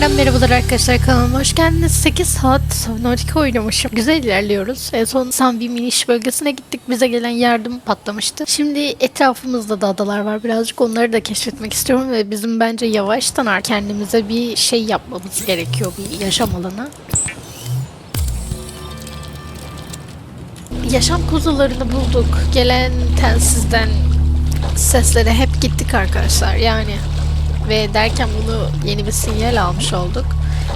Tekrardan merhabalar arkadaşlar kanalıma hoş geldiniz. 8 saat Subnautica oynamışım. Güzel ilerliyoruz. En son San bir miniş bölgesine gittik. Bize gelen yardım patlamıştı. Şimdi etrafımızda da adalar var. Birazcık onları da keşfetmek istiyorum ve bizim bence yavaştan kendimize bir şey yapmamız gerekiyor. Bir yaşam alanı. Yaşam kuzularını bulduk. Gelen telsizden seslere hep gittik arkadaşlar. Yani ve derken bunu yeni bir sinyal almış olduk.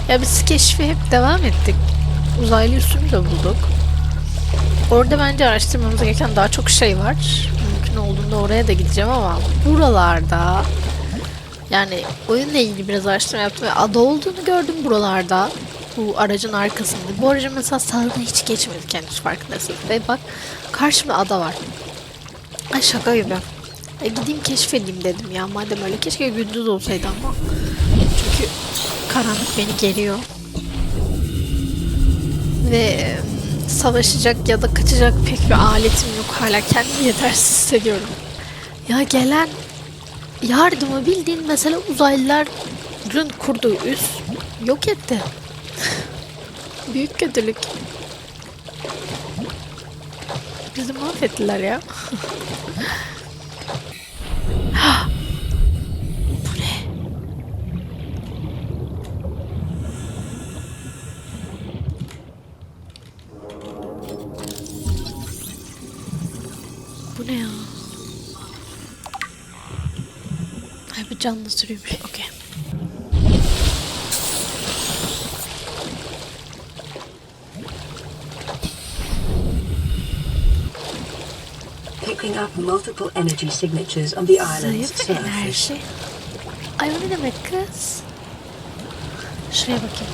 Ya biz keşfi hep devam ettik. Uzaylı üssünü de bulduk. Orada bence araştırmamız gereken daha çok şey var. Mümkün olduğunda oraya da gideceğim ama buralarda yani oyunla ilgili biraz araştırma yaptım ve ada olduğunu gördüm buralarda. Bu aracın arkasında. Bu aracın mesela sağdan hiç geçmedik henüz farkındasınız. Ve bak karşımda ada var. Ay şaka gibi. E gideyim keşfedeyim dedim ya. Madem öyle keşke gündüz olsaydı ama. Çünkü karanlık beni geriyor. Ve e, savaşacak ya da kaçacak pek bir aletim yok. Hala kendimi yetersiz hissediyorum. Ya gelen yardımı bildiğin mesela uzaylıların kurduğu üs yok etti. Büyük kötülük. Bizi mahvettiler ya. Bu ne? Bu ne ya? Ay bir canlı sürüymüş. Okey. Picking up multiple energy signatures on the island's Zayıf surface. enerji. Ay o ne demek kız? Şuraya bakayım.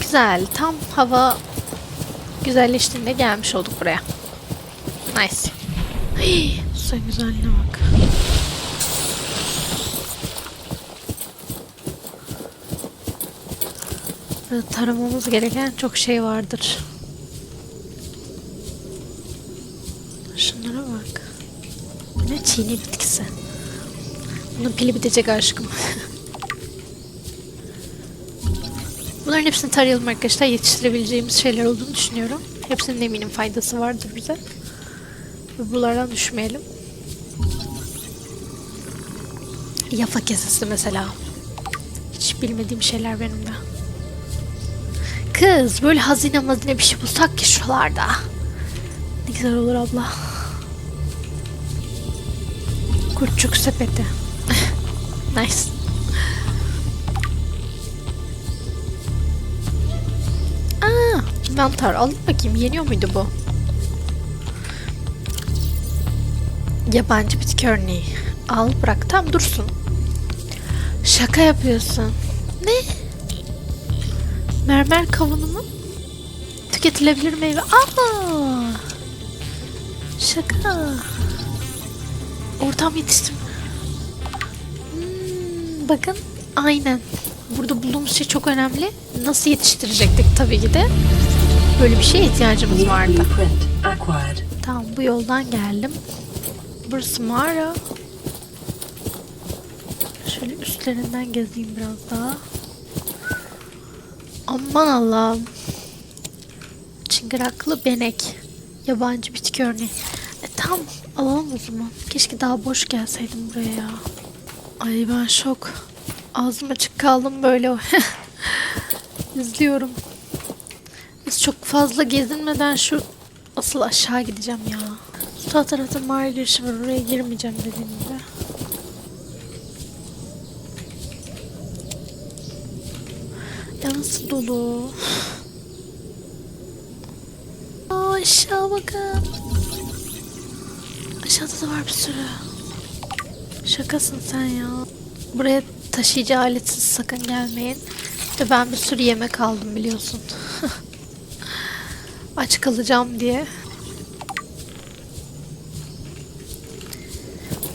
Güzel. Tam hava güzelleştiğinde gelmiş olduk buraya. Nice. Hii, suyun güzelliğine bak. Ve taramamız gereken çok şey vardır. Şunlara bak. Bu ne çiğne bitkisi. Bunun pili bitecek aşkım. Bunların hepsini tarayalım arkadaşlar. Yetiştirebileceğimiz şeyler olduğunu düşünüyorum. Hepsinin eminim faydası vardır bize. Ve buralardan düşmeyelim. Yafa kesesi mesela. Hiç bilmediğim şeyler benim de. Kız böyle hazine mazine bir şey bulsak ki şuralarda. Ne güzel olur abla. Kurtçuk sepeti. nice. Aa, mantar alayım bakayım yeniyor muydu bu? Yabancı bitki örneği. Al bırak tam dursun. Şaka yapıyorsun. Ne? Mermer kavunu mu? Tüketilebilir meyve. Aa! Şaka. Ortam yetiştim. Hmm, bakın aynen. Burada bulduğumuz şey çok önemli. Nasıl yetiştirecektik tabii ki de. Böyle bir şeye ihtiyacımız vardı. Tamam bu yoldan geldim. Burası mağara. Şöyle üstlerinden gezeyim biraz daha. Aman Allah'ım. Çıngıraklı benek. Yabancı bitki örneği. E, tam alalım o zaman. Keşke daha boş gelseydim buraya ya. Ay ben şok. Ağzım açık kaldım böyle. İzliyorum. Biz çok fazla gezinmeden şu asıl aşağı gideceğim ya. Sağ tarafta mağara girişi. Oraya girmeyeceğim dediğim gibi. Ya nasıl dolu? Aa, aşağı bakın. Aşağıda da var bir sürü. Şakasın sen ya. Buraya taşıyıcı aletsiz sakın gelmeyin. Ve ben bir sürü yemek aldım biliyorsun. Aç kalacağım diye.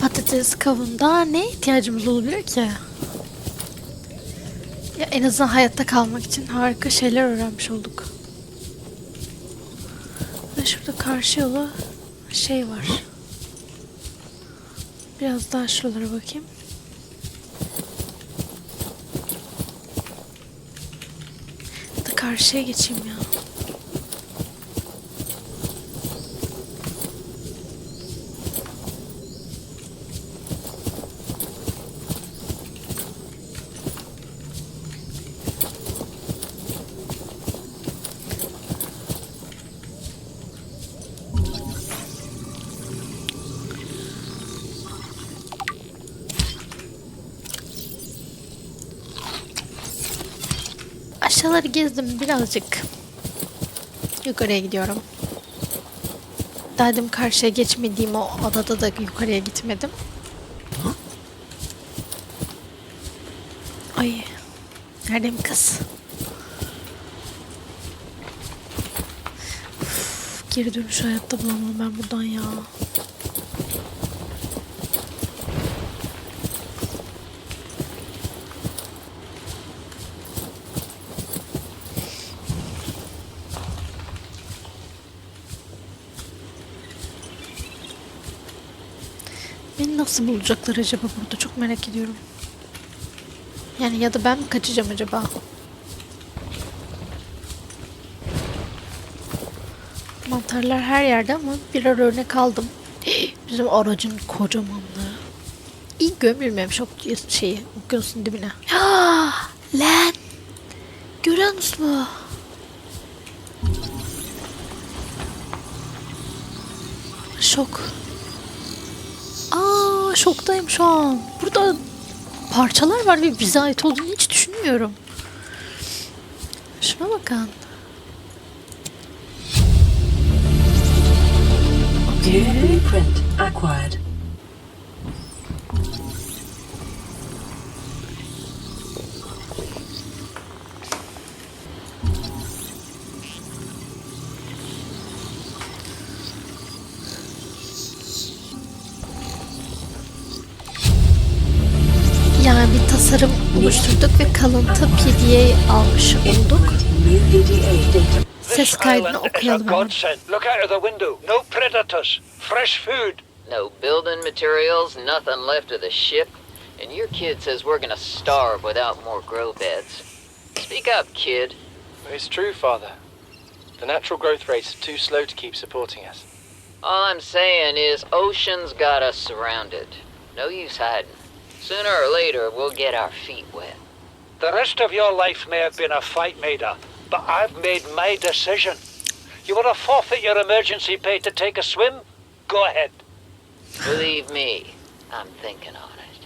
Patates, kavun daha ne ihtiyacımız olabilir ki? Ya en azından hayatta kalmak için harika şeyler öğrenmiş olduk. Mesela şurada karşı yola şey var. Biraz daha şuralara bakayım. Da karşıya geçeyim ya. Aşağıları gezdim birazcık. Yukarıya gidiyorum. Dedim karşıya geçmediğim o adada da yukarıya gitmedim. Ay. Neredeyim kız? Üf, geri dönüş hayatta bulamam ben buradan ya. Beni nasıl bulacaklar acaba burada çok merak ediyorum. Yani ya da ben mi kaçacağım acaba? Mantarlar her yerde ama birer örnek aldım. Bizim aracın kocamanlığı. İyi gömülmemiş o şeyi okyanusun dibine. Ya lan! Görüyor musun? Şok. Şoktayım şu an. Burada parçalar var ve bize ait olduğunu hiç düşünmüyorum. Şuna bakın. New tasarım oluşturduk ve kalıntı PDA almış olduk. Integrating new PDA data. Ses This kaydını island is a okuyalım hemen. godsend. Look out of the window. No predators. Fresh food. No building materials, nothing left of the ship, and your kid says we're gonna starve without more grow beds. Speak up, kid. It's true, Father. The natural growth rates are too slow to keep supporting us. All I'm saying is ocean's got us surrounded. No use hiding. Sooner or later, we'll get our feet wet. The rest of your life may have been a fight, Maida, but I've made my decision. You want to forfeit your emergency pay to take a swim? Go ahead. Believe me, I'm thinking on it.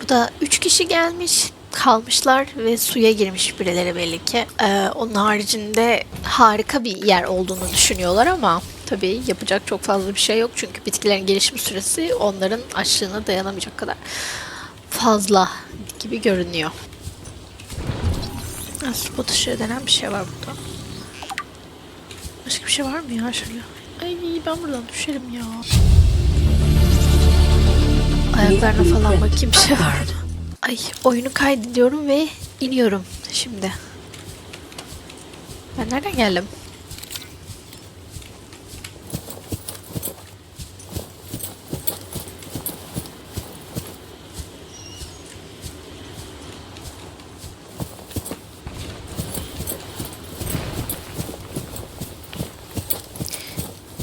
Burada üç kişi gelmiş, kalmışlar ve suya girmiş birileri belli ki. Ee, onun haricinde harika bir yer olduğunu düşünüyorlar ama tabii yapacak çok fazla bir şey yok. Çünkü bitkilerin gelişim süresi onların açlığına dayanamayacak kadar fazla gibi görünüyor. Spot ışığı denen bir şey var burada. Başka bir şey var mı ya şöyle? Ay ben buradan düşerim ya. Ayaklarına falan bakayım bir şey var mı? Ay oyunu kaydediyorum ve iniyorum şimdi. Ben nereden geldim?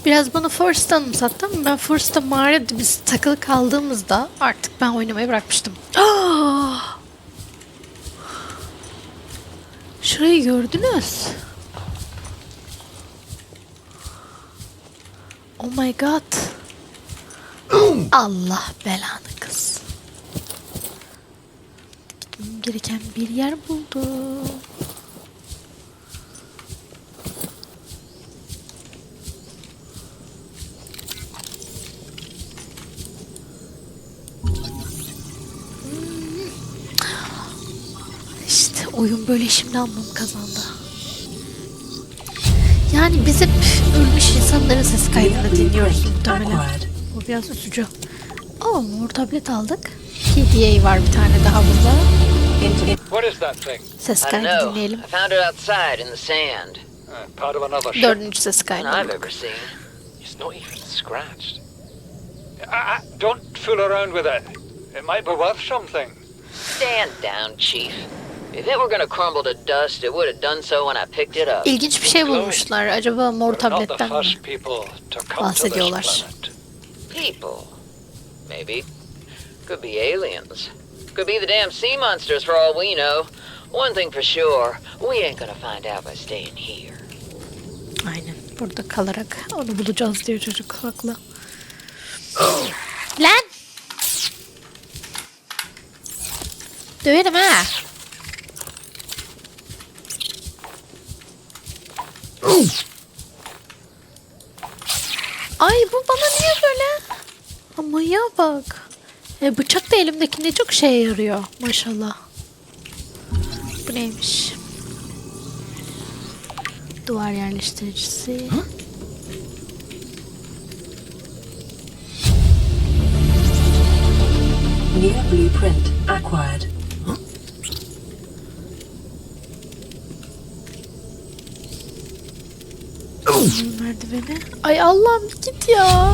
Biraz bana Forest anımsattı ama ben Forest'ta mağarada biz takılı kaldığımızda artık ben oynamayı bırakmıştım. Şurayı gördünüz. Oh my god. Allah belanı kız. Gitmem gereken bir yer buldum. Oyun böyle şimdi anlam kazandı. Yani biz hep ölmüş insanların ses kaydını dinliyoruz muhtemelen. Bu biraz üzücü. Aa mor tablet aldık. PDA var bir tane daha burada. Int- What is that thing? Ses kaydı know. dinleyelim. I found it outside in the sand. Part of another ship. Dördüncü ses kaydı. I've ever seen. It's not even scratched. Don't fool around with it. It might be worth something. Stand down, Chief. If it were gonna crumble to dust, it would have done so when I picked it up. İlginç bir şey bulmuşlar. Acaba mor tabletten mi? bahsediyorlar. People. Maybe. Could be aliens. Could be the damn sea monsters for all we know. One thing for sure, we ain't gonna find out by staying here. Aynen. Burada kalarak onu bulacağız diyor çocuk haklı. Lan! Döverim ha. Ay bu bana niye böyle? Ama ya bak. E, bıçak da elimdekinde çok şeye yarıyor maşallah. Bu neymiş? Duvar yerleştiricisi. New blueprint acquired. Merdiveni. Ay Allah'ım git ya.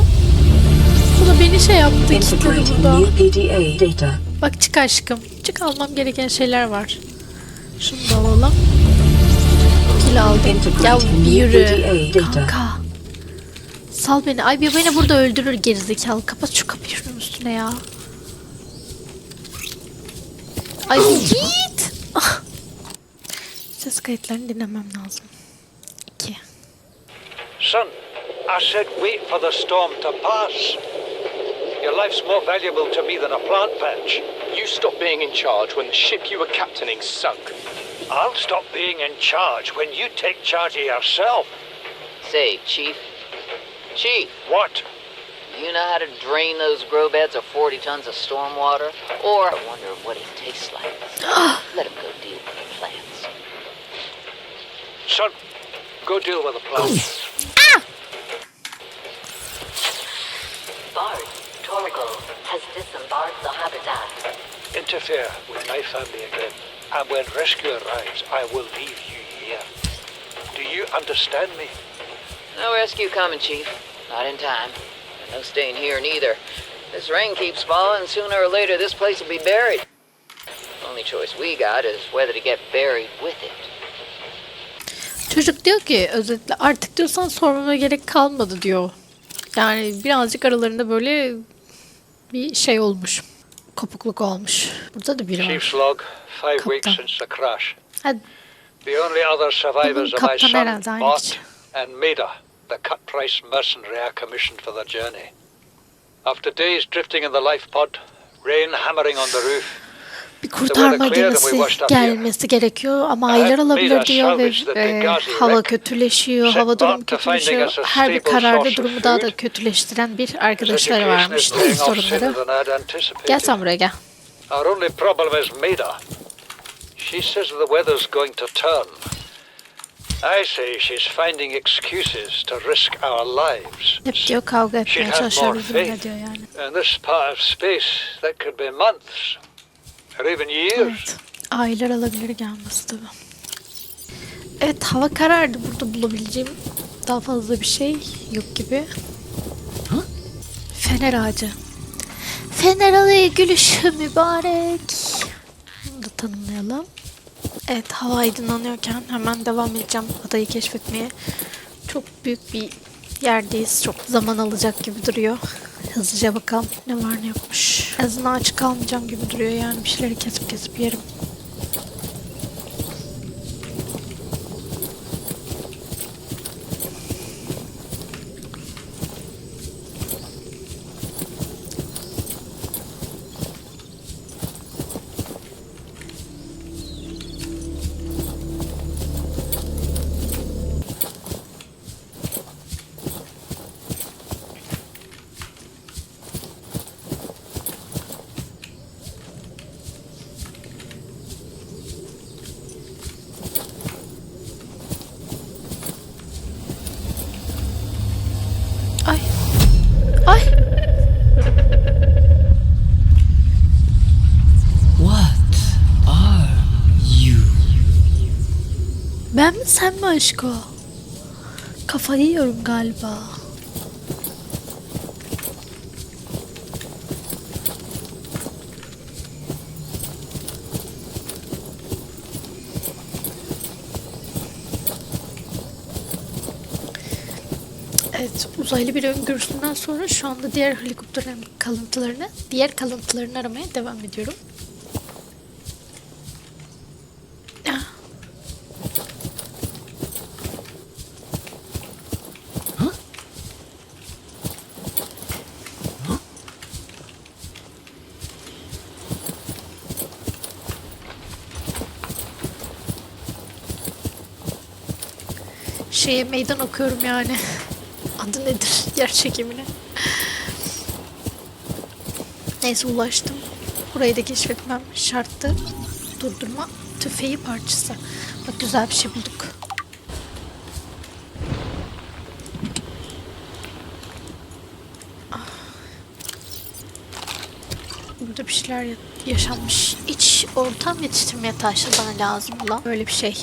Bu da beni şey yaptı kilitledi burada. Bak çık aşkım. Çık almam gereken şeyler var. Şunu da alalım. Pil aldım. Ya yürü. Kanka. Sal beni. Ay bir beni burada öldürür gerizekalı. Kapat şu kapıyı şunun üstüne ya. Ay git. Ah. Ses kayıtlarını dinlemem lazım. İki. Son, I said wait for the storm to pass. Your life's more valuable to me than a plant patch. You stopped being in charge when the ship you were captaining sunk. I'll stop being in charge when you take charge of yourself. Say, Chief. Chief, What? you know how to drain those grow beds of 40 tons of storm water? Or I wonder what it tastes like. Let him go deal with the plants. Son, go deal with the plant. Bard, Torgal has disembarked the habitat. Interfere with my family again, and when rescue arrives, I will leave you here. Do you understand me? No rescue coming, Chief. Not in time. No staying here neither. This rain keeps falling, sooner or later this place will be buried. Only choice we got is whether to get buried with it. Çocuk diyor ki özetle artık diyorsan sormama gerek kalmadı diyor. Yani birazcık aralarında böyle bir şey olmuş. Kopukluk olmuş. Burada da biri Chief's var. log, five Kaptan. weeks since the crash. Hadi The only other survivors are my son, Bart, and Maida, the cut-price mercenary I commissioned for the journey. After days drifting in the life pod, rain hammering on the roof, bir kurtarma gemisi gelmesi gerekiyor ama aylar alabilir diyor ve e, hava kötüleşiyor, hava durumu kötüleşiyor. Her bir kararda durumu daha da kötüleştiren bir arkadaşları varmış. Sorunları. Gel sen buraya gel. Our only problem is Maida. She says the weather's going to turn. I say she's finding excuses to risk our lives. Hep diyor kavga etmeye çalışıyor bizimle diyor yani. In this part of space, that could be months. Evet. Aylar alabilir gelmesi tabii. Evet hava karardı. Burada bulabileceğim daha fazla bir şey yok gibi. Fener ağacı. Fener alayı gülüşü mübarek. Bunu da tanımlayalım. Evet hava aydınlanıyorken hemen devam edeceğim adayı keşfetmeye. Çok büyük bir yerdeyiz. Çok zaman alacak gibi duruyor. Hızlıca bakalım ne var ne yokmuş. En azından aç kalmayacağım gibi duruyor yani bir şeyleri kesip kesip yerim. Aşko? Kafayı yiyorum galiba. Evet, uzaylı bir öngörüsünden sonra şu anda diğer helikopterin kalıntılarını, diğer kalıntılarını aramaya devam ediyorum. Şeye meydan okuyorum yani. Adı nedir? Yer çekimine. Neyse ulaştım. Burayı da keşfetmem şarttı. Durdurma tüfeği parçası. Bak güzel bir şey bulduk. Ah. Burada bir şeyler ya- yaşanmış. İç ortam yetiştirmeye taşlı bana lazım olan böyle bir şey.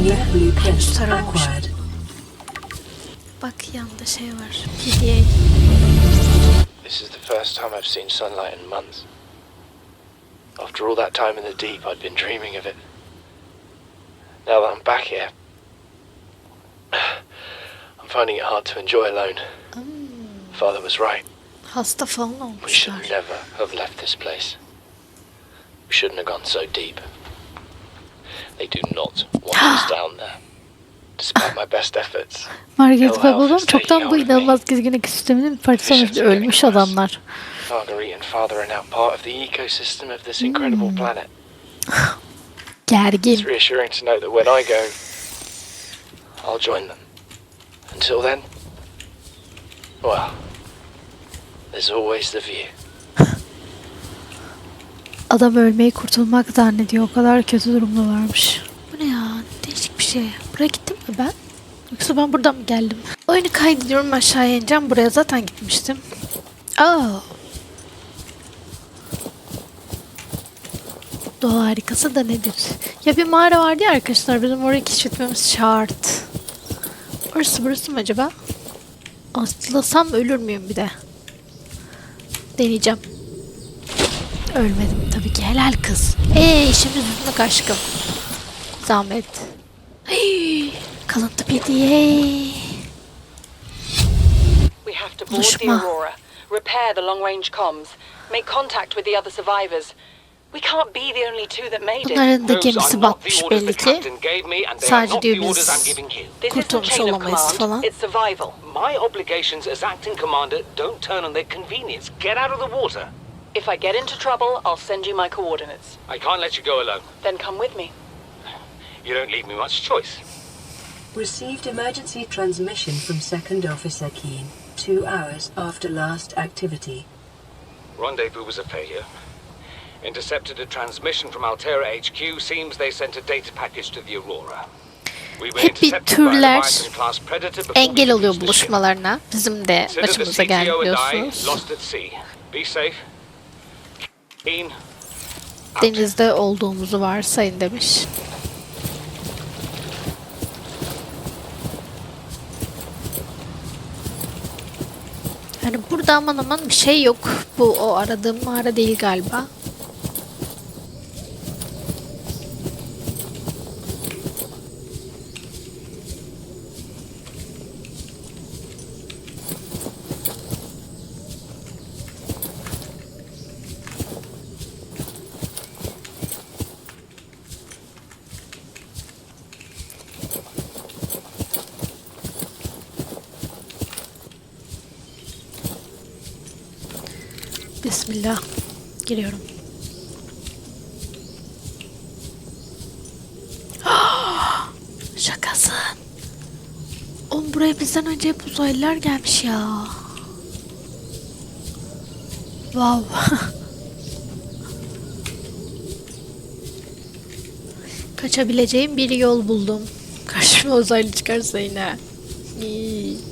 Palmiyeyi ben de New blueprint acquired. Bak yanında şey var. PDA. This is the first time I've seen sunlight in months. After all that time in the deep, I'd been dreaming of it. Now that I'm back here, I'm finding it hard to enjoy alone. Mm. Father was right. Hasta falan We olmuşlar. should never have left this place. We shouldn't have gone so deep. They do not want us down there. Despite my best efforts. Margaret ve babam çoktan bu inanılmaz gezgin ekosistemin bir parçası olmuş. Visions are getting Ölmüş adamlar. Marguerite and Father are now part of the ecosystem of this incredible hmm. planet. It's Gergin. reassuring to know that when I go, I'll join them. Until then, well, there's always the view. Adam ölmeyi kurtulmak zannediyor. O kadar kötü durumda varmış. Bu ne ya? Değişik bir şey. Buraya gittim mi ben? Yoksa ben buradan mı geldim? Oyunu kaydediyorum aşağıya ineceğim. Buraya zaten gitmiştim. Aa. Doğa harikası da nedir? Ya bir mağara vardı ya arkadaşlar. Bizim orayı keşfetmemiz şart. Orası burası mı acaba? Atlasam ölür müyüm bir de? Deneyeceğim. Ölmedim tabii ki. Helal kız. Eee işimiz yüzüne aşkım. Zahmet. Hey, kalıntı pediye. We have to board the Buluşma. Aurora, repair the long range comms, make contact with the other survivors. We can't be the only two that made it. Bunların da gemisi batmış belli ki. Sadece diyor biz kurtulmuş olamayız falan. it's survival. My obligations as acting commander don't turn on their convenience. Get out of the water. If I get into trouble, I'll send you my coordinates. I can't let you go alone. Then come with me. You don't leave me much choice. Received emergency transmission from Second Officer Keen. Two hours after last activity. Rendezvous was a failure. Intercepted a transmission from Altera HQ. Seems they sent a data package to the Aurora. We were Hep bir intercepted by a türler Leviathan class predator before we Engel could oluyor reach the ship. buluşmalarına. Bizim de Consider the başımıza geldi CTO and I biliyorsunuz. lost at sea. Be safe. Denizde olduğumuzu varsayın demiş. Yani burada aman aman bir şey yok. Bu o aradığım mağara değil galiba. Bismillah. Giriyorum. Şakasın. Oğlum buraya bizden önce hep uzaylılar gelmiş ya. Wow. Kaçabileceğim bir yol buldum. Karşıma uzaylı çıkarsa yine. İyi.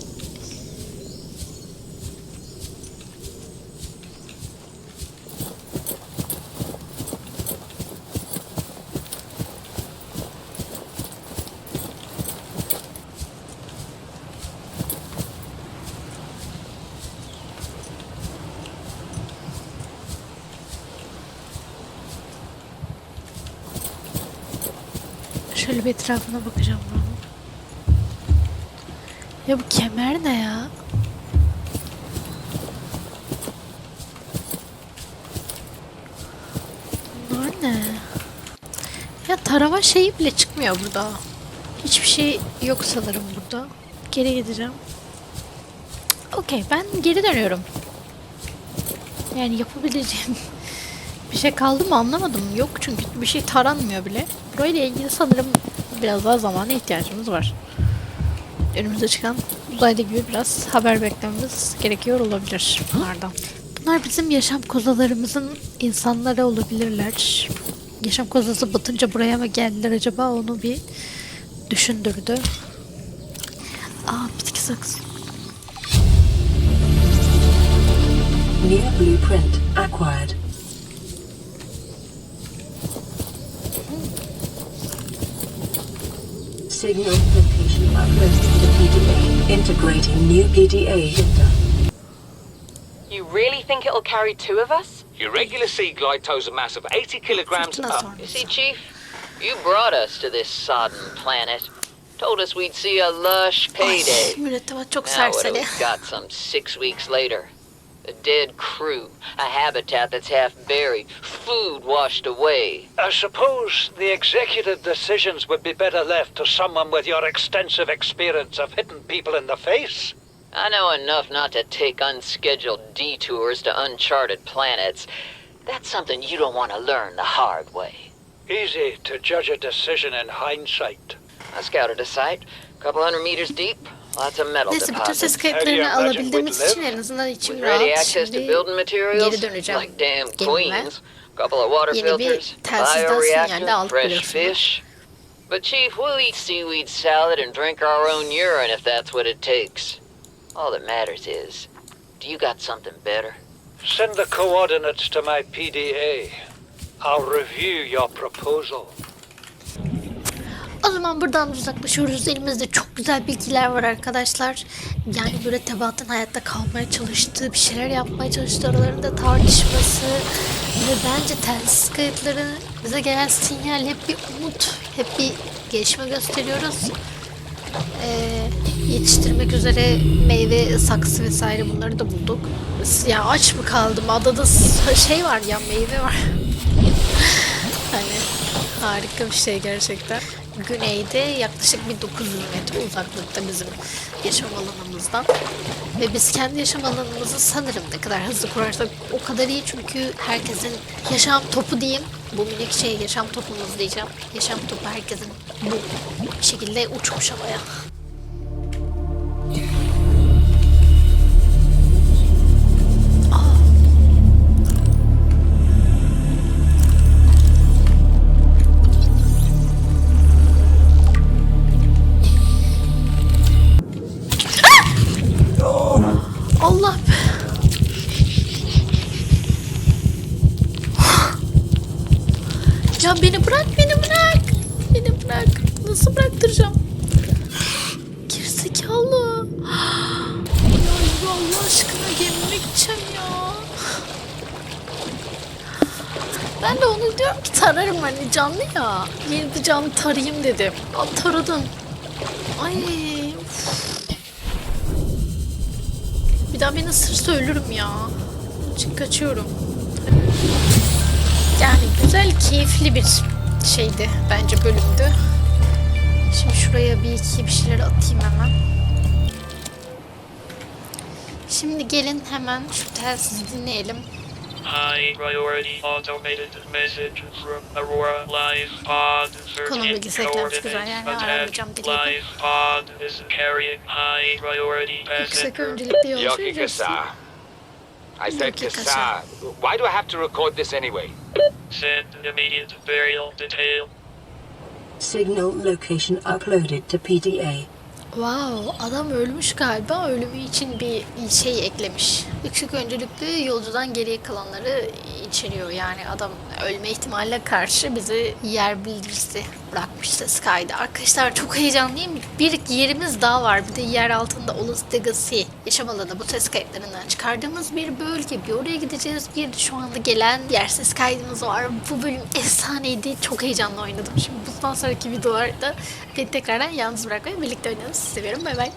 Şöyle etrafına bakacağım ben. Ya bu kemer ne ya? Bunlar ne? Ya tarama şeyi bile çıkmıyor burada. Hiçbir şey yok sanırım burada. Geri gideceğim. Okey ben geri dönüyorum. Yani yapabileceğim bir şey kaldı mı anlamadım. Yok çünkü bir şey taranmıyor bile. Burayla ilgili sanırım biraz daha zamana ihtiyacımız var. Önümüze çıkan uzaylı gibi biraz haber beklememiz gerekiyor olabilir bunlardan. Bunlar bizim yaşam kozalarımızın insanları olabilirler. Yaşam kozası batınca buraya mı geldiler acaba onu bir düşündürdü. Aa bitki saksı. New blueprint acquired. Signal location uploaded to PDA. Integrating new PDA data. You really think it'll carry two of us? Your regular sea glide tows a mass of 80 kilograms up. You see, Chief, you brought us to this sodden planet. Told us we'd see a lush Ay, payday. mürettebat çok Now what do serseri. we got some six weeks later? A dead crew, a habitat that's half buried, food washed away. I suppose the executive decisions would be better left to someone with your extensive experience of hitting people in the face. I know enough not to take unscheduled detours to uncharted planets. That's something you don't want to learn the hard way. Easy to judge a decision in hindsight. I scouted a site, a couple hundred meters deep, lots of metal Neyse bütün ses deposits. kayıtlarını Have you alabildiğimiz imagined için en azından içim ready rahat. access to Şimdi building materials, geri döneceğim like damn gemime. queens, couple of water Yeni bir filters, telsizden sinyal de bioreactor, aldık fresh biliyorsun. fish. But Chief, we'll eat seaweed salad and drink our own urine if that's what it takes. All that matters is, do you got something better? Send the coordinates to my PDA. I'll review your proposal. O zaman buradan uzaklaşıyoruz. Elimizde çok güzel bilgiler var arkadaşlar. Yani böyle tebaatın hayatta kalmaya çalıştığı, bir şeyler yapmaya çalıştığı aralarında tartışması ve bence telsiz kayıtları bize gelen sinyal hep bir umut, hep bir gelişme gösteriyoruz. Ee, yetiştirmek üzere meyve, saksı vesaire bunları da bulduk. Ya aç mı kaldım? Adada şey var ya meyve var. Harika bir şey gerçekten. Güneyde yaklaşık bir 900 metre uzaklıkta bizim yaşam alanımızdan. Ve biz kendi yaşam alanımızı sanırım ne kadar hızlı kurarsak o kadar iyi çünkü herkesin yaşam topu diyeyim. Bu minik şey yaşam topumuz diyeceğim. Yaşam topu herkesin bu şekilde uçmuş havaya. Tararım hani canlı ya. Yeni bir canlı tarayayım dedim. Al taradım. Ay. Bir daha beni ısırsa ölürüm ya. Onun için kaçıyorum. Yani güzel, keyifli bir şeydi bence bölümdü. Şimdi şuraya bir iki bir şeyler atayım hemen. Şimdi gelin hemen şu telsizi dinleyelim. High priority automated message from Aurora Live Pod. Konum Searching bilgisi eklenmiş güzel coordinates yani attached. aramayacağım. Live Pod is carrying high priority Yüksek passenger. öncelikli yolcu Yoki ücretsiz. Kasa. I said Yoki Kasa. Kasa. Why do I have to record this anyway? Send immediate burial detail. Signal location uploaded to PDA. Wow, adam ölmüş galiba. Ölümü için bir şey eklemiş. Yüksek öncelikli yolcudan geriye kalanları içeriyor. Yani adam ölme ihtimaline karşı bize yer bildirisi bırakmış ses kaydı. Arkadaşlar çok heyecanlıyım. Bir yerimiz daha var. Bir de yer altında Olus Legacy yaşam alanı bu ses kayıtlarından çıkardığımız bir bölge. Bir oraya gideceğiz. Bir de şu anda gelen yer ses kaydımız var. Bu bölüm efsaneydi. Çok heyecanlı oynadım. Şimdi bundan sonraki videolarda beni tekrardan yalnız bırakmayın. Birlikte oynayalım. Sizi seviyorum. Bay bay.